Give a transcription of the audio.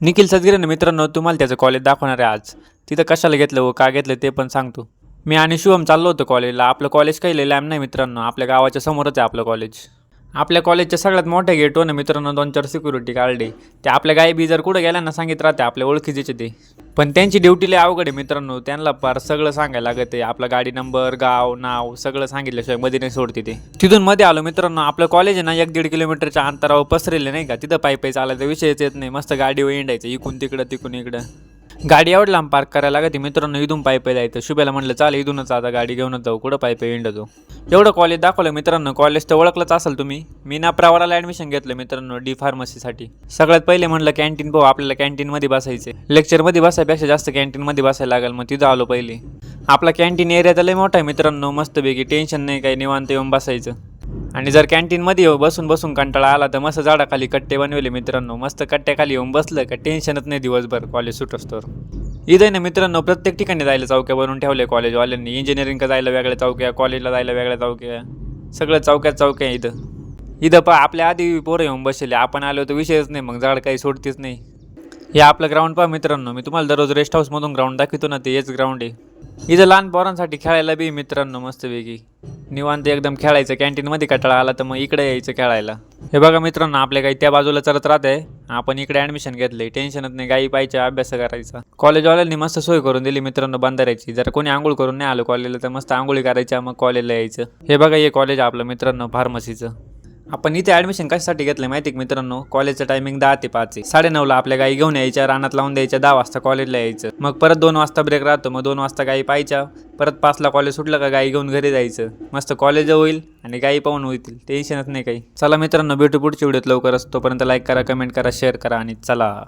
निखिल सदगिरेने मित्रांनो तुम्हाला त्याचं कॉलेज दाखवणार आहे आज. तिथं कशाला घेतलं व का घेतलं ते पण सांगतो. मी आणि शिवम चाललो होतो कॉलेजला आपलं कॉलेज काही लय लांब नाही मित्रांनो. आपल्या गावाच्या समोरच आहे आपलं कॉलेज आपल्या कॉलेजच्या सगळ्यात मोठ्या गेटवर ना मित्रांनो दोन चार सिक्युरिटी गार्डे ते आपल्या गायबी जर कुठं गेल्या ना सांगित राहते आपल्या ओळखीचे ते. पण त्यांची ड्युटी लय अवघड आहे मित्रांनो. त्यांना फार सगळं सांगायला लागत आहे. आपला गाडी नंबर गाव नाव सगळं सांगितल्याशिवायमध्ये नाही सोडते ते. तिथून मध्ये आलो मित्रांनो. आपलं कॉलेज आहे ना एक दीड किलोमीटरच्या अंतरावर पसरेले नाही का? तिथं पायी पायी चालायचा विषयच येत नाही. मस्त गाडीवर इंडायचं इकून तिकडं तिकून इकडं. गाडी आवडला पार्क करायला लागते मित्रांनो इथून पायी पायी जायचं. शुभ्याला म्हटलं चाल इथूनच आता गाडी घेऊनच जाऊ. कुठं पायी इंड जाऊ? एवढं कॉलेज दाखवलं मित्रांनो. कॉलेज तर ओळखलंच असेल तुम्ही. मी ना प्रवाराला ॲडमिशन घेतलं मित्रांनो डी फार्मसीसाठी सगळ्यात पहिले म्हणलं कॅन्टीन पाहू आपल्याला कॅन्टीनमध्ये बसायचे लेक्चरमध्ये बसायपेक्षा जास्त कॅन्टीनमध्ये बसायला लागेल मग तिथं आलो पहिले. आपला कॅन्टीन एरिया तर लय मोठा आहे मित्रांनो. मस्तपैकी टेन्शन नाही काही निवांत येऊन बसायचं. आणि जर कॅन्टीनमध्ये येऊ बसून बसून कंटाळा आला तर मस्त झाडाखाली कट्टे बनवले मित्रांनो. मस्त कट्ट्याखाली येऊन बसलं का टेन्शनच नाही दिवसभर कॉलेज सुटोस्तर इथं आहे ना मित्रांनो प्रत्येक ठिकाणी जायला चौक्या बनवून ठेवले कॉलेजवाल्यांनी इंजिनिअरिंगला जायला वेगळ्या चौक्या कॉलेजला जायला वेगळ्या चौक्या. सगळं चौक्यात चौक्या इथं. इथं पहा आपल्या आधी पोरं येऊन बसले आपण आलो तर विषयच नाही मग झाड काही सोडतेच नाही. हे आपलं ग्राउंड पहा मित्रांनो. मी तुम्हाला दररोज रेस्ट हाऊसमधून ग्राउंड दाखवतो ना ते हेच ग्राउंड आहे. इथं लहान पोरांसाठी खेळायला बी मित्रांनो मस्तपैकी. निवांत एकदम खेळायचं. कॅन्टीनमध्ये कटाळा आला तर मग इकडे यायचं खेळायला. हे बघा मित्रांनो आपल्या काही त्या बाजूला चरत राहते आपण इकडे ॲडमिशन घेतले टेन्शनच नाही गाई पाहिजे अभ्यास करायचा. कॉलेजवाल्यांनी मस्त सोय करून दिली मित्रांनो बंधाऱ्याची. जर कोणी आंघोळ करून नाही आलं कॉलेजला तर मस्त आंघोळी करायच्या मग कॉलेजला यायचं. हे बघा हे कॉलेज आहे आपलं मित्रांनो फार्मसीचं आपण इथे ॲडमिशन कशासाठी घेतलं माहिती आहे मित्रांनो? कॉलेजचं टायमिंग दहा ते पाच आहे. साडेनऊला आपल्या गाई घेऊन यायच्या रानात लावून द्यायच्या दहा वाजता कॉलेजला यायचं. मग परत दोन वाजता ब्रेक राहतो मग दोन वाजता गाई पाहायच्या. परत पाचला कॉलेज सुटलं का गाई घेऊन घरी जायचं. मस्त कॉलेज होईल आणि गाई पाहून होतील. टेन्शनच नाही काही. चला मित्रांनो भेटू पुढच्या व्हिडिओत लवकरच. तोपर्यंत लाईक करा कमेंट करा शेअर करा आणि चला.